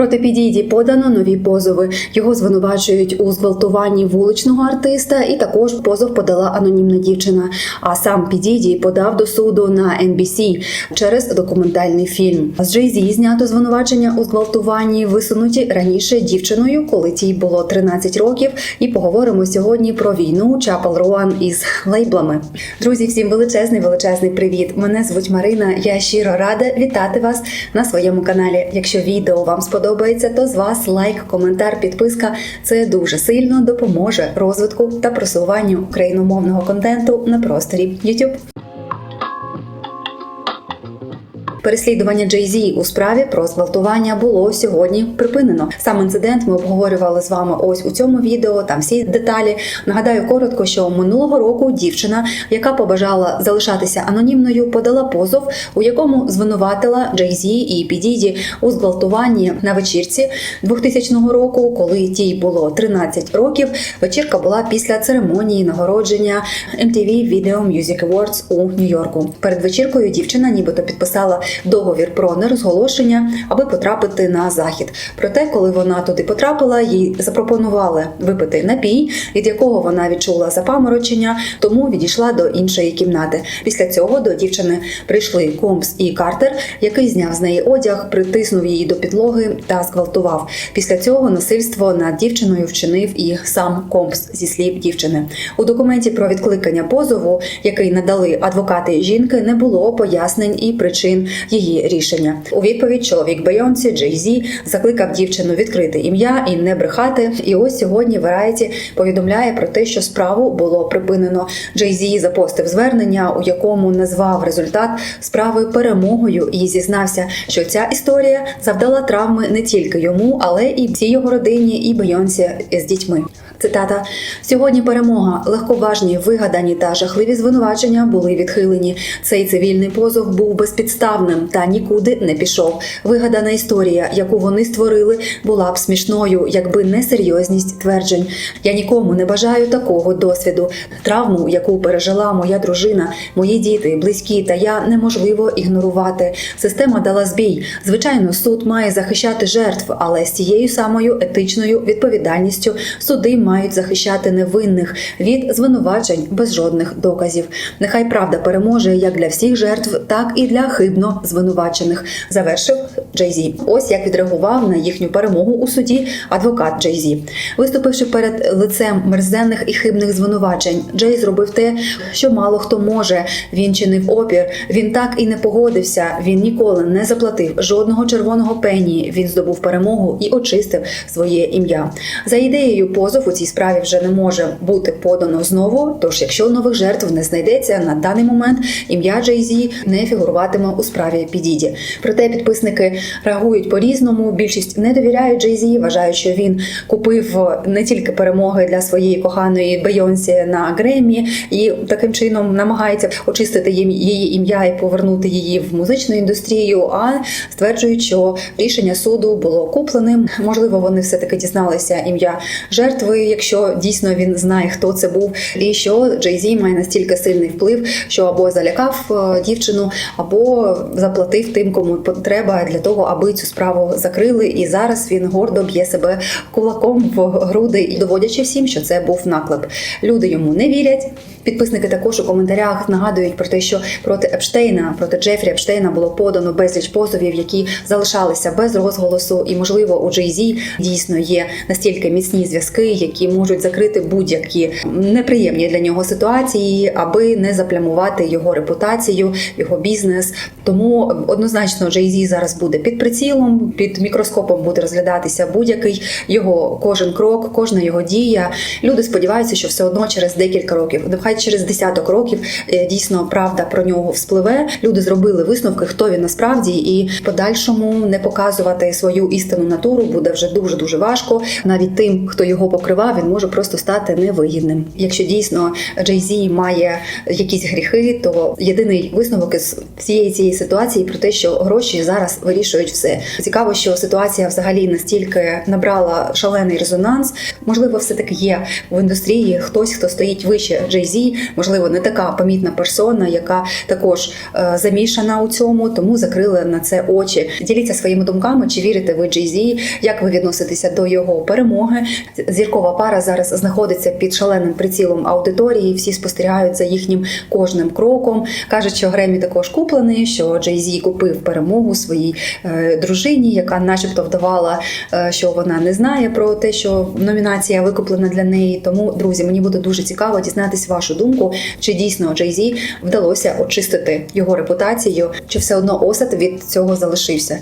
Проти Підійді подано нові позови. Його звинувачують у зґвалтуванні вуличного артиста, і також позов подала анонімна дівчина. А сам Підійді подав до суду на NBC через документальний фільм. З Jay-Z знято звинувачення у зґвалтуванні, висунуті раніше дівчиною, коли тій було 13 років. І поговоримо сьогодні про війну Чапел Роан із лейблами. Друзі, всім величезний величезний привіт! Мене звуть Марина. Я щиро рада вітати вас на своєму каналі. Якщо відео вам сподобається, то з вас лайк, коментар, підписка. Це дуже сильно допоможе розвитку та просуванню україномовного контенту на просторі YouTube. Переслідування Jay-Z у справі про зґвалтування було сьогодні припинено. Сам інцидент ми обговорювали з вами ось у цьому відео. Там всі деталі. Нагадаю коротко, що минулого року дівчина, яка побажала залишатися анонімною, подала позов, у якому звинуватила Jay-Z і Підіді у зґвалтуванні на вечірці 2000 року, коли тій було 13 років. Вечірка була після церемонії нагородження MTV Video Music Awards у Нью-Йорку. Перед вечіркою дівчина нібито підписала договір про нерозголошення, аби потрапити на захід. Проте, коли вона туди потрапила, їй запропонували випити напій, від якого вона відчула запаморочення, тому відійшла до іншої кімнати. Після цього до дівчини прийшли Комс і Картер, який зняв з неї одяг, притиснув її до підлоги та зґвалтував. Після цього насильство над дівчиною вчинив і сам Компс зі слів дівчини. У документі про відкликання позову, який надали адвокати жінки, не було пояснень і причин її рішення. У відповідь чоловік Бейонсі Джей Зі закликав дівчину відкрити ім'я і не брехати. І ось сьогодні Variety повідомляє про те, що справу було припинено. Джей Зі запостив звернення, у якому назвав результат справи перемогою і зізнався, що ця історія завдала травми не тільки йому, але і всій його родині, і Бейонсі з дітьми. Цитата: сьогодні перемога, легковажні, вигадані та жахливі звинувачення були відхилені. Цей цивільний позов був безпідставним та нікуди не пішов. Вигадана історія, яку вони створили, була б смішною, якби не серйозність тверджень. Я нікому не бажаю такого досвіду. Травму, яку пережила моя дружина, мої діти, близькі та я неможливо ігнорувати. Система дала збій. Звичайно, суд має захищати жертв, але з тією самою етичною відповідальністю суди мають захищати невинних від звинувачень без жодних доказів. Нехай правда переможе як для всіх жертв, так і для хибно звинувачених. Завершив Джей Зі. Ось як відреагував на їхню перемогу у суді адвокат Джей Зі. Виступивши перед лицем мерзенних і хибних звинувачень, Джей зробив те, що мало хто може. Він чинив опір. Він так і не погодився. Він ніколи не заплатив жодного червоного пені. Він здобув перемогу і очистив своє ім'я. За ідеєю позов у цій справі вже не може бути подано знову. Тож, якщо нових жертв не знайдеться на даний момент, ім'я Джей Зі не фігуруватиме у справі Підіді. Проте підписники реагують по-різному. Більшість не довіряє Джей Зі, вважають, що він купив не тільки перемоги для своєї коханої Бейонсі на Гремі і таким чином намагається очистити їм- її ім'я і повернути її в музичну індустрію. А стверджують, що рішення суду було купленим. Можливо, вони все таки дізналися ім'я жертви, якщо дійсно він знає, хто це був, і що Джей Зі має настільки сильний вплив, що або залякав е, дівчину, або заплатив тим, кому треба для того, аби цю справу закрили. І зараз він гордо б'є себе кулаком в груди і доводячи всім, що це був наклеп. Люди йому не вірять. Підписники також у коментарях нагадують про те, що проти Епштейна, проти Джефрі Епштейна було подано безліч позовів, які залишалися без розголосу. І можливо, у Джей Зі дійсно є настільки міцні зв'язки, які можуть закрити будь-які неприємні для нього ситуації, аби не заплямувати його репутацію, його бізнес. Тому однозначно Зі зараз буде під прицілом, під мікроскопом буде розглядатися будь-який його кожен крок, кожна його дія. Люди сподіваються, що все одно через декілька років, нехай через десяток років е, дійсно правда про нього вспливе. Люди зробили висновки, хто він насправді, і подальшому не показувати свою істинну натуру буде вже дуже дуже важко. Навіть тим, хто його покриває. Права, він може просто стати невигідним. Якщо дійсно Джей Зі має якісь гріхи, то єдиний висновок із всієї цієї ситуації про те, що гроші зараз вирішують все. Цікаво, що ситуація взагалі настільки набрала шалений резонанс. Можливо, все таки є в індустрії хтось, хто стоїть вище Джей Зі, можливо, не така помітна персона, яка також е, замішана у цьому, тому закрили на це очі. Діліться своїми думками, чи вірите ви Джей Зі, як ви відноситеся до його перемоги. Зіркова пара зараз знаходиться під шаленим прицілом аудиторії. Всі спостерігають за їхнім кожним кроком. кажуть, що Гремі також куплений, що Джей Зі купив перемогу своїй е, дружині, яка, начебто, вдавала, е, що вона не знає про те, що номінація викуплена для неї. Тому, друзі, мені буде дуже цікаво дізнатись вашу думку, чи дійсно Джей Зі вдалося очистити його репутацію, чи все одно осад від цього залишився.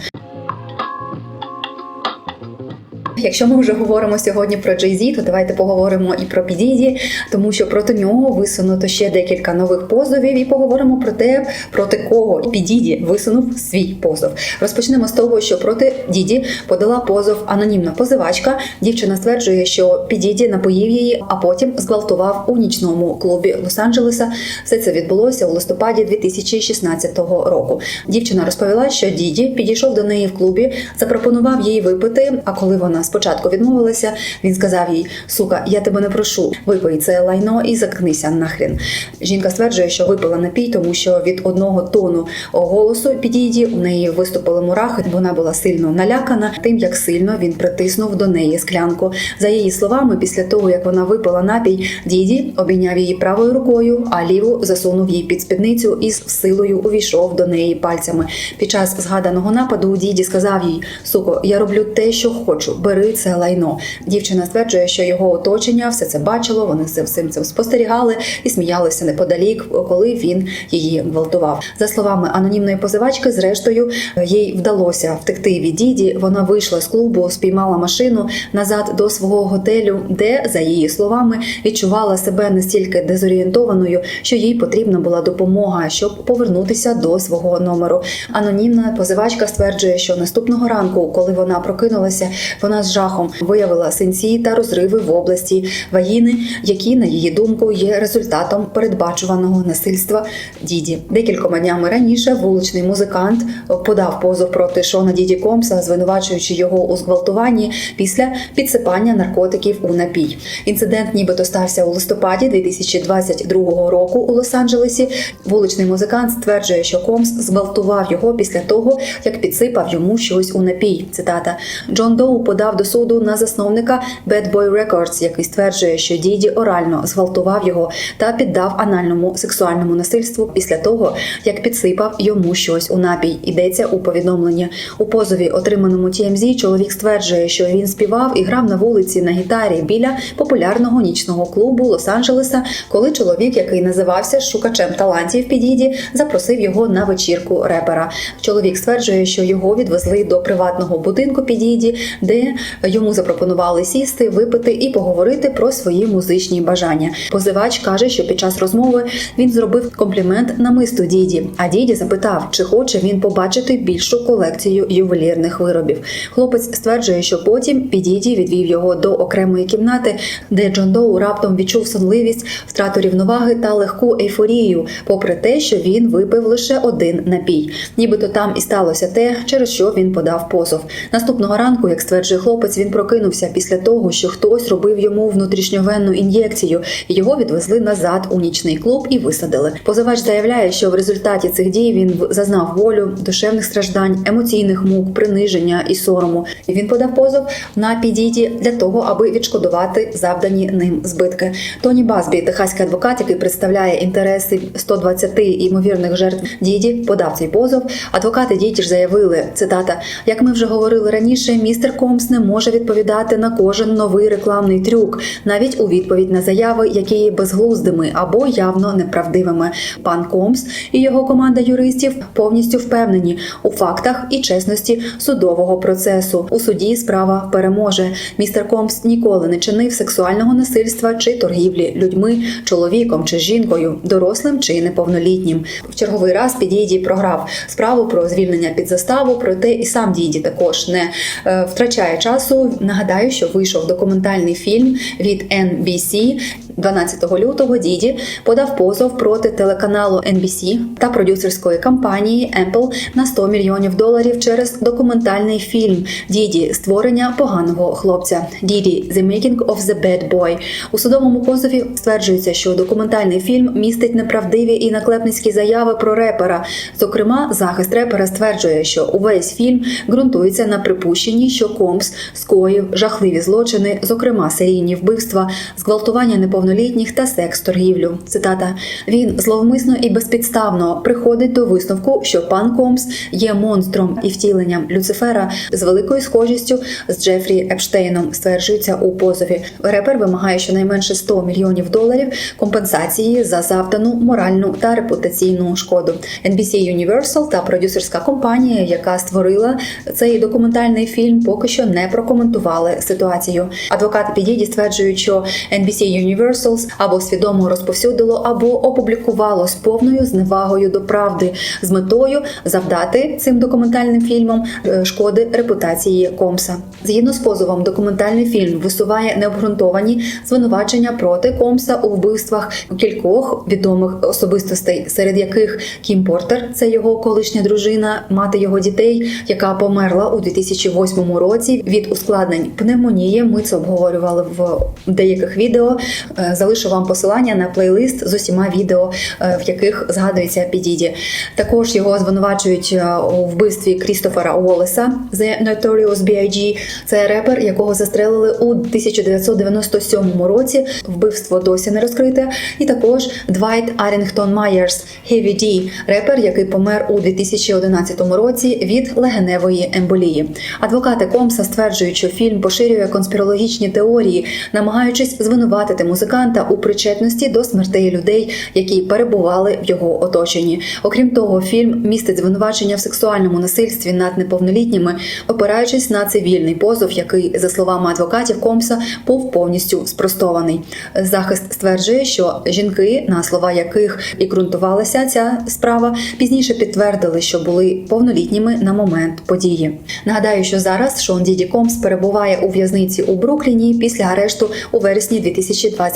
Якщо ми вже говоримо сьогодні про Jay-Z, то давайте поговоримо і про Підіді, тому що проти нього висунуто ще декілька нових позовів, і поговоримо про те, проти кого Підіді висунув свій позов. Розпочнемо з того, що проти Діді подала позов анонімна позивачка. Дівчина стверджує, що Підіді напоїв її, а потім зґвалтував у нічному клубі Лос-Анджелеса. Все це відбулося у листопаді 2016 року. Дівчина розповіла, що Діді підійшов до неї в клубі, запропонував їй випити. А коли вона спочатку відмовилася, він сказав їй: Сука, я тебе не прошу, випий це лайно і заткнися нахрін. Жінка стверджує, що випила напій, тому що від одного тону голосу підійді у неї виступили мурахи. Вона була сильно налякана, тим як сильно він притиснув до неї склянку. За її словами, після того як вона випила напій, діді обійняв її правою рукою, а ліву засунув їй під спідницю і з силою увійшов до неї пальцями. Під час згаданого нападу діді сказав їй: Суко, я роблю те, що хочу. Бери це лайно. Дівчина стверджує, що його оточення все це бачило. Вони за всім цим спостерігали і сміялися неподалік, коли він її гвалтував. За словами анонімної позивачки, зрештою їй вдалося втекти від діді. Вона вийшла з клубу, спіймала машину назад до свого готелю, де, за її словами, відчувала себе настільки дезорієнтованою, що їй потрібна була допомога, щоб повернутися до свого номеру. Анонімна позивачка стверджує, що наступного ранку, коли вона прокинулася, вона з жахом виявила синці та розриви в області вагіни, які, на її думку, є результатом передбачуваного насильства діді. Декількома днями раніше вуличний музикант подав позов проти Шона Діді Комса, звинувачуючи його у зґвалтуванні після підсипання наркотиків у напій. Інцидент, нібито стався у листопаді 2022 року у Лос-Анджелесі. Вуличний музикант стверджує, що Комс зґвалтував його після того, як підсипав йому щось у напій. Цитата Джон Доу подав до суду на засновника Bad Boy Records, який стверджує, що діді орально зґвалтував його та піддав анальному сексуальному насильству після того, як підсипав йому щось у напій. Йдеться у повідомленні у позові, отриманому TMZ, Чоловік стверджує, що він співав і грав на вулиці на гітарі біля популярного нічного клубу Лос-Анджелеса, коли чоловік, який називався шукачем талантів підіді, запросив його на вечірку репера. Чоловік стверджує, що його відвезли до приватного будинку підіді, де йому запропонували сісти, випити і поговорити про свої музичні бажання. Позивач каже, що під час розмови він зробив комплімент намисту діді. А діді запитав, чи хоче він побачити більшу колекцію ювелірних виробів. Хлопець стверджує, що потім підіді відвів його до окремої кімнати, де Джон Доу раптом відчув сонливість, втрату рівноваги та легку ейфорію, попри те, що він випив лише один напій. Нібито там і сталося те, через що він подав позов. Наступного ранку, як стверджує хлопець, він прокинувся після того, що хтось робив йому внутрішньовенну ін'єкцію. Його відвезли назад у нічний клуб і висадили. Позивач заявляє, що в результаті цих дій він зазнав болю, душевних страждань, емоційних мук, приниження і сорому. І він подав позов на підіді для того, аби відшкодувати завдані ним збитки. Тоні Базбі, техаський адвокат, який представляє інтереси 120 ймовірних жертв діді, подав цей позов. Адвокати діді ж заявили цитата: як ми вже говорили раніше, містер Комс не може відповідати на кожен новий рекламний трюк, навіть у відповідь на заяви, які є безглуздими або явно неправдивими. Пан Комс і його команда юристів повністю впевнені у фактах і чесності судового процесу. У суді справа переможе. Містер Комс ніколи не чинив сексуального насильства чи торгівлі людьми, чоловіком чи жінкою, дорослим чи неповнолітнім. В черговий раз підійді програв справу про звільнення під заставу, проте і сам діді також не е, втрачає час часу. Нагадаю, що вийшов документальний фільм від NBC 12 лютого. Діді подав позов проти телеканалу NBC та продюсерської компанії Apple на 100 мільйонів доларів через документальний фільм Діді створення поганого хлопця. Діді The Making of the Bad Boy. У судовому позові стверджується, що документальний фільм містить неправдиві і наклепницькі заяви про репера. Зокрема, захист репера стверджує, що увесь фільм ґрунтується на припущенні, що Комс скоїв жахливі злочини, зокрема серійні вбивства, зґвалтування неповнолітніх та секс-торгівлю. Цитата: він зловмисно і безпідставно приходить до висновку, що пан Комс є монстром і втіленням Люцифера з великою схожістю з Джефрі Епштейном. Стверджується у позові. Репер вимагає щонайменше 100 мільйонів доларів компенсації за завдану моральну та репутаційну шкоду. NBC Universal та продюсерська компанія, яка створила цей документальний фільм, поки що не прокоментували ситуацію. Адвокати Підіді стверджують, що NBC Universal або свідомо розповсюдило, або опублікувало з повною зневагою до правди з метою завдати цим документальним фільмом е, шкоди репутації Комса. Згідно з позовом, документальний фільм висуває необґрунтовані звинувачення проти Комса у вбивствах кількох відомих особистостей, серед яких Кім Портер, це його колишня дружина, мати його дітей, яка померла у 2008 році від ускладнень пневмонії. Ми це обговорювали в деяких відео. Е, Залишу вам посилання на плейлист з усіма відео, е, в яких згадується Підіді. Також його звинувачують е, у вбивстві Крістофера Уоллеса, The Notorious B.I.G. Це репер, якого застрелили у 1997 році. Вбивство досі не розкрите. І також Двайт Арінгтон Майерс, Heavy D, репер, який помер у 2011 році від легеневої емболії. Адвокати Комса стверджують, що фільм поширює конспірологічні теорії, намагаючись звинуватити музиканта у причетності до смертей людей, які перебували в його оточенні. Окрім того, фільм містить звинувачення в сексуальному насильстві над неповнолітніми, опираючись на цивільний позов, який, за словами адвокатів Комса, був повністю спростований. Захист стверджує, що жінки, на слова яких і ґрунтувалася ця справа, пізніше підтвердили, що були повнолітніми на момент події. Нагадаю, що зараз Шон Діді Комс перебуває у в'язниці у Брукліні після арешту у вересні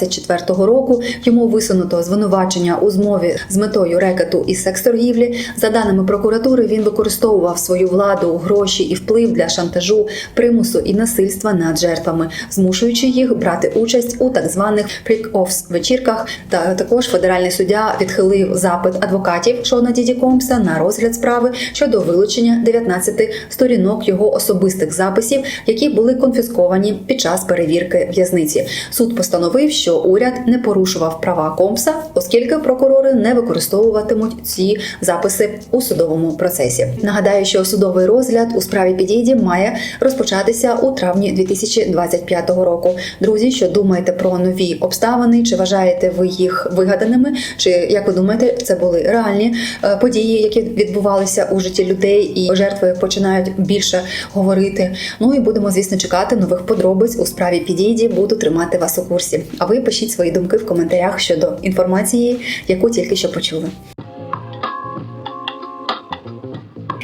2024 року. Йому висунуто звинувачення у змові з метою рекету і секс-торгівлі. За даними прокуратури, він використовував свою владу, гроші і вплив для шантажу, примусу і насильства над жертвами, змушуючи їх брати участь у так званих фрік-офс вечірках. Та також федеральний суддя відхилив запит адвокатів Шона Діді Комса на розгляд справи щодо вилучення 19 сторінок його особистих записів, які були конфісковані під час перевірки в'язниці. Суд постановив, що уряд не порушував права Комса, оскільки прокурори не використовуватимуть ці записи у судовому процесі. Нагадаю, що судовий розгляд у справі підійді має розпочатися у травні 2025 року. Друзі, що думаєте про нові обставини? Чи вважаєте ви їх вигаданими? Чи як ви думаєте, це були реальні е, події, які відбувалися у житті людей, і жертви починають більше говорити? Ну і будемо, звісно, чекати нових подробиць у справі підійді. Буду тримати вас у курсі. А ви пишіть свої думки в коментарях щодо інформації, яку тільки що почули.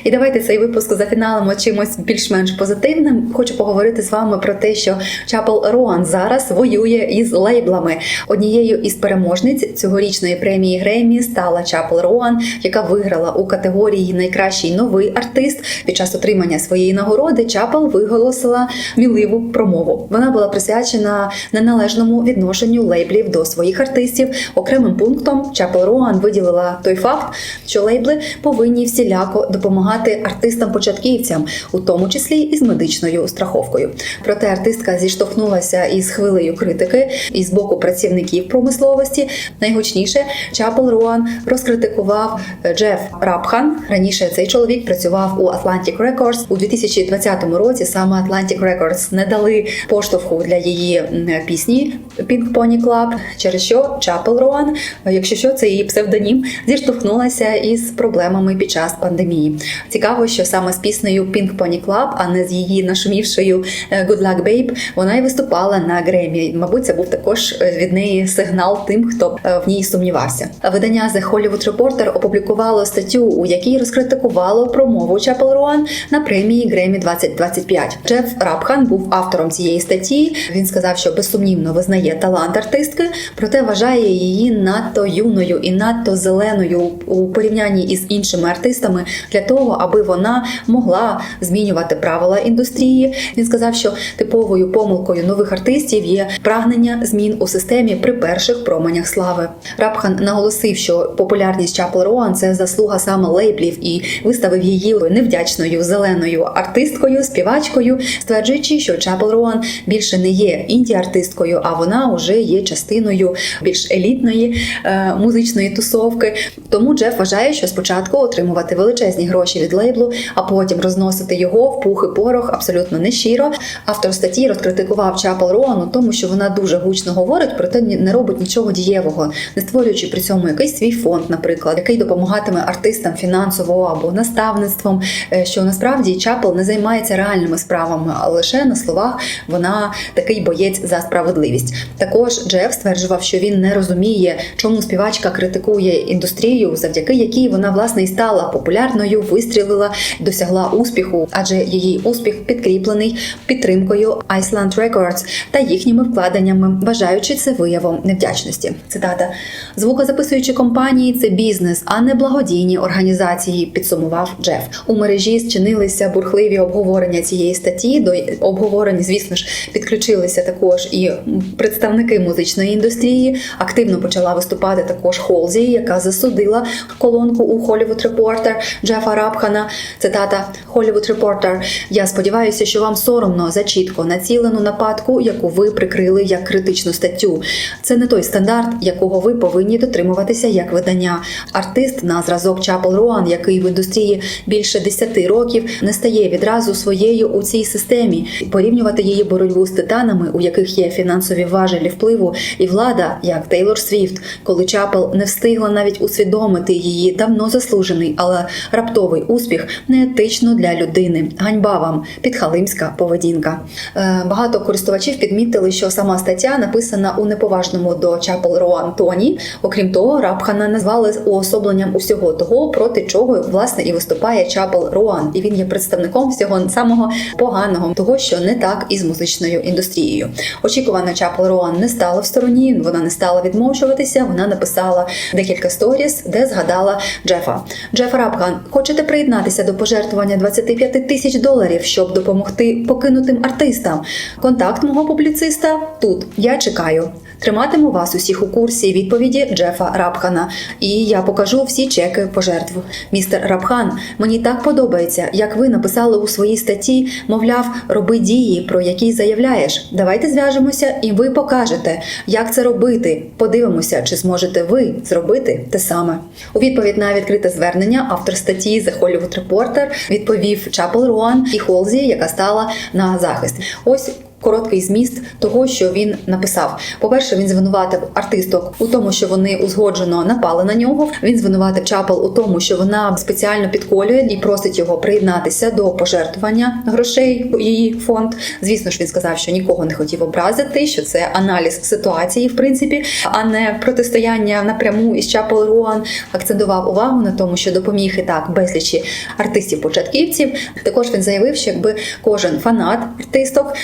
І давайте цей випуск зафіналимо чимось більш-менш позитивним. Хочу поговорити з вами про те, що Чапел Роан зараз воює із лейблами. Однією із переможниць цьогорічної премії Гремі стала Чапел Роан, яка виграла у категорії Найкращий новий артист. Під час отримання своєї нагороди Чапел виголосила міливу промову. Вона була присвячена неналежному відношенню лейблів до своїх артистів. Окремим пунктом Чапел Роан виділила той факт, що лейбли повинні всіляко допомагати артистам-початківцям, у тому числі і з медичною страховкою. Проте артистка зіштовхнулася із хвилею критики і з боку працівників промисловості. Найгучніше Чапел Роан розкритикував Джеф Рапхан. Раніше цей чоловік працював у Atlantic Records. у 2020 році. Саме Atlantic Records не дали поштовху для її пісні Pink Pony Club, через що Чапел Роан, якщо що, це її псевдонім, зіштовхнулася із проблемами під час пандемії. Цікаво, що саме з піснею Pink Pony Club, а не з її нашумівшою е, Good Luck Babe, вона й виступала на Гремі. Мабуть, це був також е, від неї сигнал тим, хто е, в ній сумнівався. Видання The Hollywood Reporter опублікувало статтю, у якій розкритикувало промову Чапел Руан на премії Гремі 2025. Джеф Рабхан був автором цієї статті. Він сказав, що безсумнівно визнає талант артистки, проте вважає її надто юною і надто зеленою у порівнянні із іншими артистами для того, аби вона могла змінювати правила індустрії. Він сказав, що типовою помилкою нових артистів є прагнення змін у системі при перших променях слави. Рабхан наголосив, що популярність Чапел Роан це заслуга саме лейблів і виставив її невдячною зеленою артисткою, співачкою, стверджуючи, що Чапел Роан більше не є інді-артисткою, а вона вже є частиною більш елітної е, музичної тусовки. Тому Джеф вважає, що спочатку отримувати величезні гроші від лейблу, а потім розносити його в пух і порох абсолютно нещиро. Автор статті розкритикував Чапел Роан тому, що вона дуже гучно говорить, проте не робить нічого дієвого, не створюючи при цьому якийсь свій фонд, наприклад, який допомагатиме артистам фінансово або наставництвом. е, Що насправді Чапел не займається реальними справами, а лише на словах вона такий боєць за справедливість. Також Джеф стверджував, що він не розуміє, чому співачка критикує індустрію, завдяки якій вона власне і стала популярною, вистрілила, досягла успіху, адже її успіх підкріплений підтримкою Iceland Records та їхніми вкладеннями, вважаючи це виявом невдячності. Цитата: звукозаписуючі компанії це бізнес, а не благодійні організації. Підсумував Джеф. У мережі зчинилися бурхливі обговорення цієї статті. До обговорень, звісно ж, підключилися також і представники музичної індустрії. Активно почала виступати також Холзі, яка засудила колонку у Hollywood Reporter Джефа Рабхана. Цитата Hollywood Reporter. Я сподіваюся, що вам соромно за чітко націлену нападку, яку ви прикрили як критичну статтю. Це не той стандарт, якого ви повинні дотримуватися як видання. Артист на зразок Чапел Роан, який в індустрії більше 10 років, не стає відразу своєю у цій системі. Порівнювати її боротьбу з титанами, у яких є фінансові важелі впливу, і влада, як Тейлор Свіфт, коли Чапел не встигла навіть усвідомити її давно заслужений, але раптовий успіх неетично для людини. Ганьба вам, підхалимська поведінка. Е, Багато користувачів підмітили, що сама стаття написана у неповажному до Чапел Роан тоні. Окрім того, Рабхана назвали уособленням усього того, проти чого власне і виступає Чапел Роан, і він є представником всього самого поганого, того, що не так із музичною індустрією. Очікувано Чапел Роан не стала в стороні, вона не стала відмовчуватися. Вона написала декілька сторіс, де згадала Джефа. Джеф Рабхан, хочете приєднатися до пожертвування 25 тисяч доларів, щоб допомогти покинутим артистам? Контакт мого публіциста тут. Я чекаю. Триматиму вас усіх у курсі відповіді Джефа Рабхана, і я покажу всі чеки пожертв. Містер Рабхан, мені так подобається, як ви написали у своїй статті, мовляв, роби дії, про які заявляєш. Давайте зв'яжемося, і ви покажете, як це робити. Подивимося, чи зможете ви зробити те саме. У відповідь на відкрите звернення автор статті The Hollywood Reporter відповів Чапел Руан і Холзі, яка стала на захист. Ось Короткий зміст того, що він написав. По-перше, він звинуватив артисток у тому, що вони узгоджено напали на нього. Він звинуватив Чапел у тому, що вона спеціально підколює і просить його приєднатися до пожертвування грошей у її фонд. Звісно ж, він сказав, що нікого не хотів образити, що це аналіз ситуації, в принципі, а не протистояння напряму із Чапел Руан. Акцентував увагу на тому, що допоміг і так безлічі артистів-початківців. Також він заявив, що якби кожен фанат артисток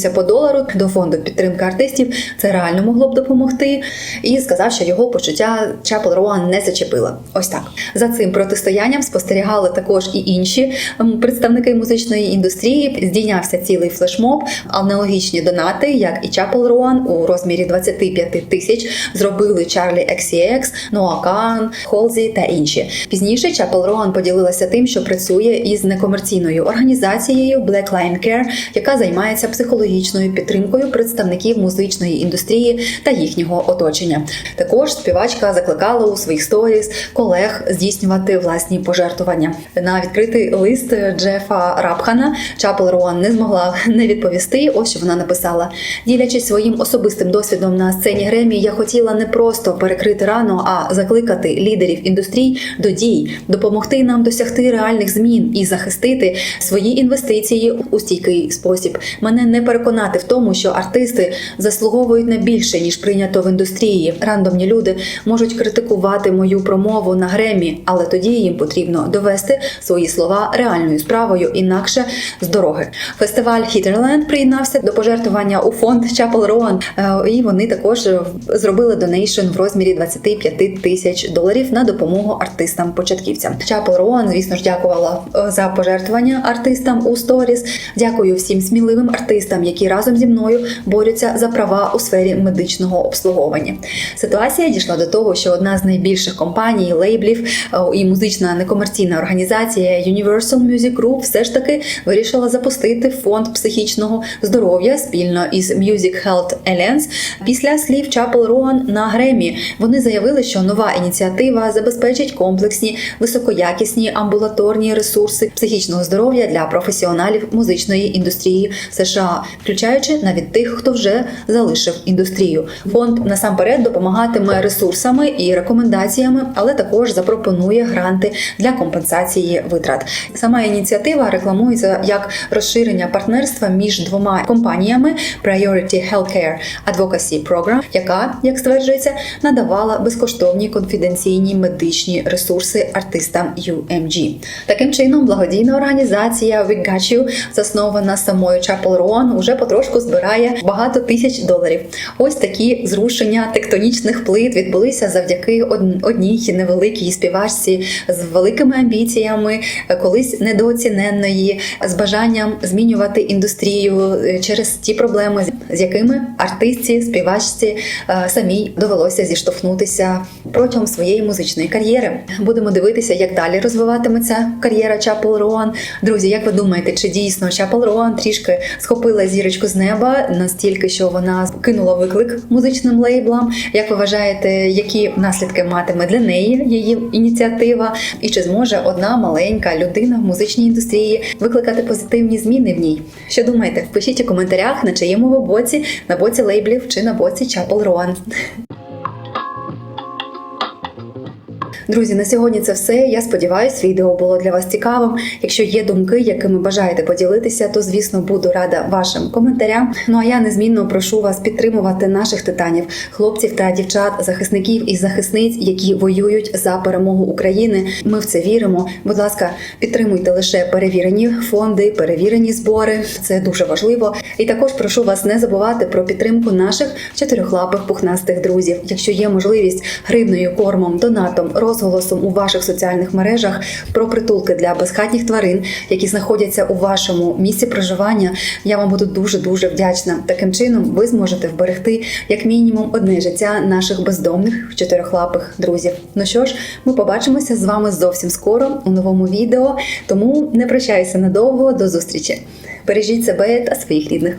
скинувся по долару до фонду підтримки артистів, це реально могло б допомогти. І сказав, що його почуття Чапел Роан не зачепила. Ось так за цим протистоянням спостерігали також і інші представники музичної індустрії. Здійнявся цілий флешмоб, аналогічні донати, як і Чапел Роан у розмірі 25 тисяч зробили Чарлі XCX, Ноа Кан, Холзі та інші. Пізніше Чапел Роан поділилася тим, що працює із некомерційною організацією Black Lion Care, яка займається психологічною психологічною підтримкою представників музичної індустрії та їхнього оточення. Також співачка закликала у своїх сторіс колег здійснювати власні пожертвування. На відкритий лист Джефа Рапхана Чапел Роан не змогла не відповісти. Ось що вона написала: ділячись своїм особистим досвідом на сцені Гремі, я хотіла не просто перекрити рану, а закликати лідерів індустрій до дій, допомогти нам досягти реальних змін і захистити свої інвестиції у стійкий спосіб. Мене не переконати в тому, що артисти заслуговують на більше ніж прийнято в індустрії. Рандомні люди можуть критикувати мою промову на Гремі, але тоді їм потрібно довести свої слова реальною справою, інакше з дороги. Фестиваль Хітерленд приєднався до пожертвування у фонд Chapel Rowan, е, і вони також зробили донейшн в розмірі 25 тисяч доларів на допомогу артистам-початківцям. Chapel Rowan, звісно ж, дякувала е, за пожертвування артистам у сторіс. Дякую всім сміливим артистам, які разом зі мною борються за права у сфері медичного обслуговування. Ситуація дійшла до того, що одна з найбільших компаній, лейблів е, і музична некомерційна організація Universal Music Group все ж таки вирішила запустити фонд психічного здоров'я спільно із Music Health Alliance після слів Chapel Rowan на Гремі. Вони заявили, що нова ініціатива забезпечить комплексні високоякісні амбулаторні ресурси психічного здоров'я для професіоналів музичної індустрії США, включаючи навіть тих, хто вже залишив індустрію. Фонд насамперед допомагатиме ресурсами і рекомендаціями, але також запропонує гранти для компенсації витрат. Сама ініціатива рекламується як розширення партнерства між двома компаніями Priority Healthcare Advocacy Program, яка, як стверджується, надавала безкоштовні конфіденційні медичні ресурси артистам UMG. Таким чином, благодійна організація We Got You, заснована самою Chapel Rowan, уже потрошку збирає багато тисяч доларів. Ось такі зрушення тектонічних плит відбулися завдяки одній невеликій співачці з великими амбіціями, е, колись недооціненної, з бажанням змінювати індустрію е, через ті проблеми, з- якими артистці, співачці е, самій довелося зіштовхнутися протягом своєї музичної кар'єри. Будемо дивитися, як далі розвиватиметься кар'єра Чапел Роан. Друзі, як ви думаєте, чи дійсно Чапел Роан трішки схопила зірочку з неба настільки, що вона кинула виклик музичним лейблам? Як ви вважаєте, які наслідки матиме для неї її ініціатива? І чи зможе одна маленька людина в музичній індустрії викликати позитивні зміни в ній? Що думаєте? Пишіть у коментарях, на чиєму ви боці, на боці лейблів чи на боці Чапл Роан. Друзі, на сьогодні це все. Я сподіваюся, відео було для вас цікавим. Якщо є думки, якими бажаєте поділитися, то звісно буду рада вашим коментарям. Ну а я незмінно прошу вас підтримувати наших титанів, хлопців та дівчат, захисників і захисниць, які воюють за перемогу України. Ми в це віримо. Будь ласка, підтримуйте лише перевірені фонди, перевірені збори. Це дуже важливо. І також прошу вас не забувати про підтримку наших чотирьохлапих пухнастих друзів. Якщо є можливість гривною, кормом, донатом, розголосом у ваших соціальних мережах про притулки для безхатніх тварин, які знаходяться у вашому місці проживання, я вам буду дуже дуже вдячна. Таким чином, ви зможете вберегти як мінімум одне життя наших бездомних чотирьохлапих друзів. Ну що ж, ми побачимося з вами зовсім скоро у новому відео. Тому не прощаюся надовго. До зустрічі. Бережіть себе та своїх рідних.